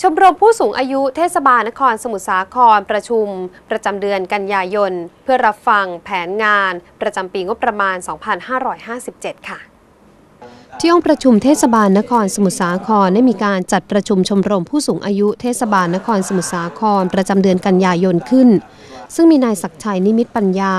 ชมรมผู้สูงอายุเทศบาลนครสมุทรสาครประชุม ประจำเดือนกันยายน เพื่อรับฟังแผนงาน ประจำปีงบประมาณ 2557 ค่ะที่ห้องประชุมเทศบาลนครสมุทรสาครได้มีการจัดประชุมชมรมผู้สูงอายุเทศบาลนครสมุทรสาคร ประจำเดือนกันยายนขึ้น ซึ่งมีนายศักชัยนิมิตปัญญา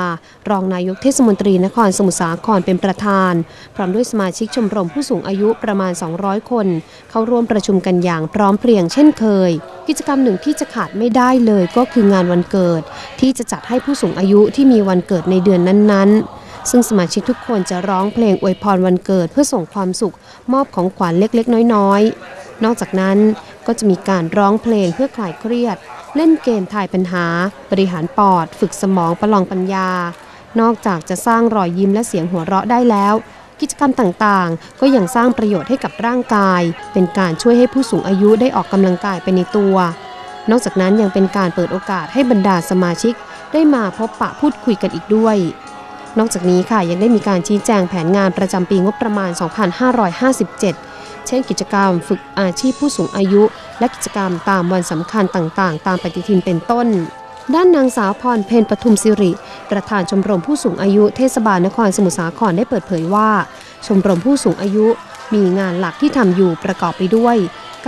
รองนายกเทศมนตรีนครสมุทรสาครเป็นประธาน พร้อมด้วยสมาชิกชมรมผู้สูงอายุประมาณ 200 คน เข้าร่วมประชุมกันอย่างพร้อมเพรียงเช่นเคย กิจกรรมหนึ่งที่จะขาดไม่ได้เลยก็คืองานวันเกิด ที่จะจัดให้ผู้สูงอายุที่มีวันเกิดในเดือนนั้นๆซึ่งสมาชิกทุกคนจะร้องเพลงอวยพรวันเกิดเพื่อส่งความสุข มอบของขวัญเล็กๆ น้อยๆ นอกจากนั้นก็จะมีการร้องเพลงเพื่อคลายเครียด เล่นเกมทายปัญหา บริหารปอด ฝึกสมองประลองปัญญา นอกจากจะสร้างรอยยิ้มและเสียงหัวเราะได้แล้ว กิจกรรมต่างๆ ก็ยังสร้างประโยชน์ให้กับร่างกาย เป็นการช่วยให้ผู้สูงอายุได้ออกกำลังกายไปในตัว นอกจากนั้นยังเป็นการเปิดโอกาสให้บรรดาสมาชิก ได้มาพบปะพูดคุยกันอีกด้วย นอกจากนี้ค่ะยังได้มีการชี้แจงแผนงานประจำปีงบประมาณ 2557 เช่นกิจกรรมฝึกอาชีพผู้สูงอายุ และกิจกรรมตามวันสำคัญต่างๆ ตามปฏิทินเป็นต้น ด้านนางสาวพรเพนปทุมสิริ ประธานชมรมผู้สูงอายุเทศบาลนครสมุทรสาครได้เปิดเผยว่า ชมรมผู้สูงอายุมีงานหลักที่ทำอยู่ประกอบไปด้วย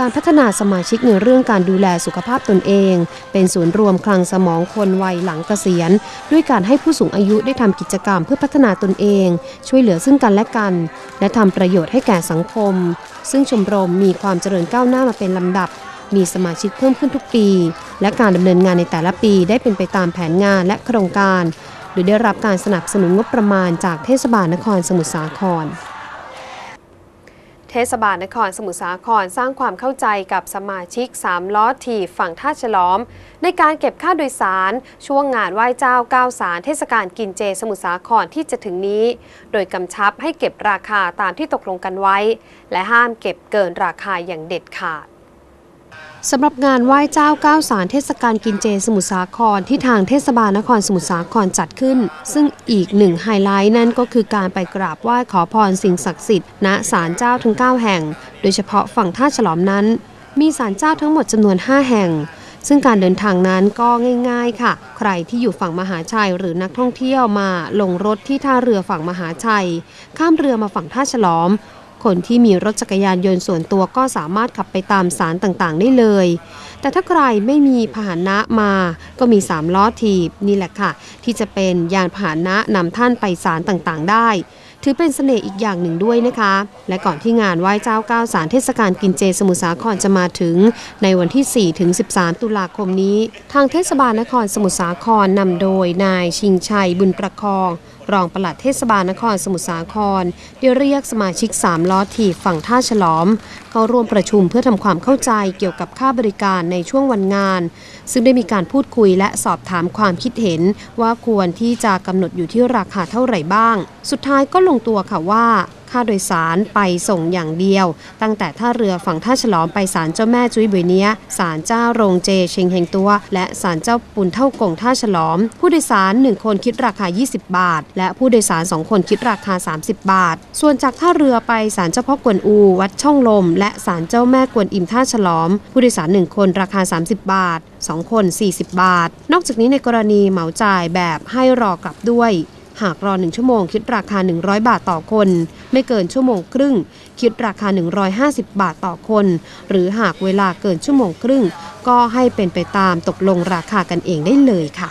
การพัฒนาสมาชิกในเรื่องการดูแลสุขภาพตนเอง เป็นศูนย์รวมคลังสมองคนวัยหลังเกษียณ ด้วยการให้ผู้สูงอายุได้ทำกิจกรรมเพื่อพัฒนาตนเอง ช่วยเหลือซึ่งกันและกัน และทำประโยชน์ให้แก่สังคม ซึ่งชมรมมีความเจริญก้าวหน้ามาเป็นลำดับ มีสมาชิกเพิ่มขึ้นทุกปี และการดำเนินงานในแต่ละปีได้เป็นไปตามแผนงานและโครงการ โดยได้รับการสนับสนุนงบประมาณจากเทศบาลนครสมุทรสาคร เทศบาลนครสมุทรสาครสร้างความเข้าใจกับสมาชิก 3 ล้อถีบฝั่งท่าฉลอม ในการเก็บค่าโดยสาร ช่วงงานไหว้เจ้าก้าวสารเทศกาลกินเจสมุทรสาครที่จะถึงนี้ โดยกำชับให้เก็บราคาตามที่ตกลงกันไว้ และห้ามเก็บเกินราคาอย่างเด็ดขาด สำหรับงานไหว้เจ้าก้าวสารเทศกาลกินเจสมุทรสาครที่ทางเทศบาลนครสมุทรสาครจัดขึ้น ซึ่งอีกหนึ่งไฮไลท์นั่นก็คือการไปกราบไหว้ขอพรสิ่งศักดิ์สิทธิ์ณศาลเจ้าทั้ง 9 แห่ง โดยเฉพาะฝั่งท่าฉลอมนั้น มีศาลเจ้าทั้งหมดจำนวน 5 แห่ง ซึ่งการเดินทางนั้นก็ง่าย ๆ ค่ะ ใครที่อยู่ฝั่งมหาชัยหรือนักท่องเที่ยวมาลงรถที่ท่าเรือฝั่งมหาชัย ข้ามเรือมาฝั่งท่าฉลอม คนที่มีรถจักรยานยนต์ส่วนตัวก็สามารถขับไปตามสารต่างๆ ได้เลย แต่ถ้าใครไม่มีพาหนะมา ก็มี 3 ล้อถีบนี่แหละค่ะ ที่จะเป็นยานพาหนะนำท่านไปสารต่างๆ ได้ ถือเป็นเสน่ห์อีกอย่างหนึ่งด้วยนะคะ และก่อนที่งานไหว้เจ้าเก้าสารเทศกาลกินเจสมุทรสาครจะมาถึง ในวันที่ 4 ถึง 13 ตุลาคมนี้ ทางเทศบาลนครสมุทรสาครนำโดยนายชิงชัยบุญประคองรองปลัดเทศบาลนครสมุทรสาคร ได้เรียกสมาชิก 3 ล้อถีบฝั่งท่าฉลอม เข้าร่วมประชุมเพื่อทำความเข้าใจเกี่ยวกับค่าบริการในช่วงวันงาน ซึ่งได้มีการพูดคุยและสอบถามความคิดเห็น ว่าควรที่จะกำหนดอยู่ที่ราคาเท่าไหร่บ้าง สุดท้ายก็ลงตัวค่ะว่าค่าโดยสารไปส่งอย่างเดียว ตั้งแต่ท่าเรือฝั่งท่าฉลอมไปศาลเจ้าแม่จุ้ยเบยเนียศาลเจ้าโรงเจเชงเฮงตัว และศาลเจ้าปุนเท่ากงท่าฉลอม ผู้โดยสาร 1 คนคิดราคา 20 บาท และผู้โดยสาร 2 คนคิดราคา 30 บาท ส่วนจากท่าเรือไปศาลเจ้าพ่อกวนอู วัดช่องลม และศาลเจ้าแม่กวนอิมท่าฉลอม ผู้โดยสาร 1 คนราคา 30 บาท 2 คน 40 บาท นอกจากนี้ในกรณีเหมาจ่ายแบบให้รอกลับด้วย หากรอ 1 ชั่วโมง คิดราคา 100 บาทต่อคน ไม่เกินชั่วโมงครึ่ง คิดราคา 150 บาทต่อคน หรือหากเวลาเกินชั่วโมงครึ่ง ก็ให้เป็นไปตามตกลงราคากันเองได้เลยค่ะ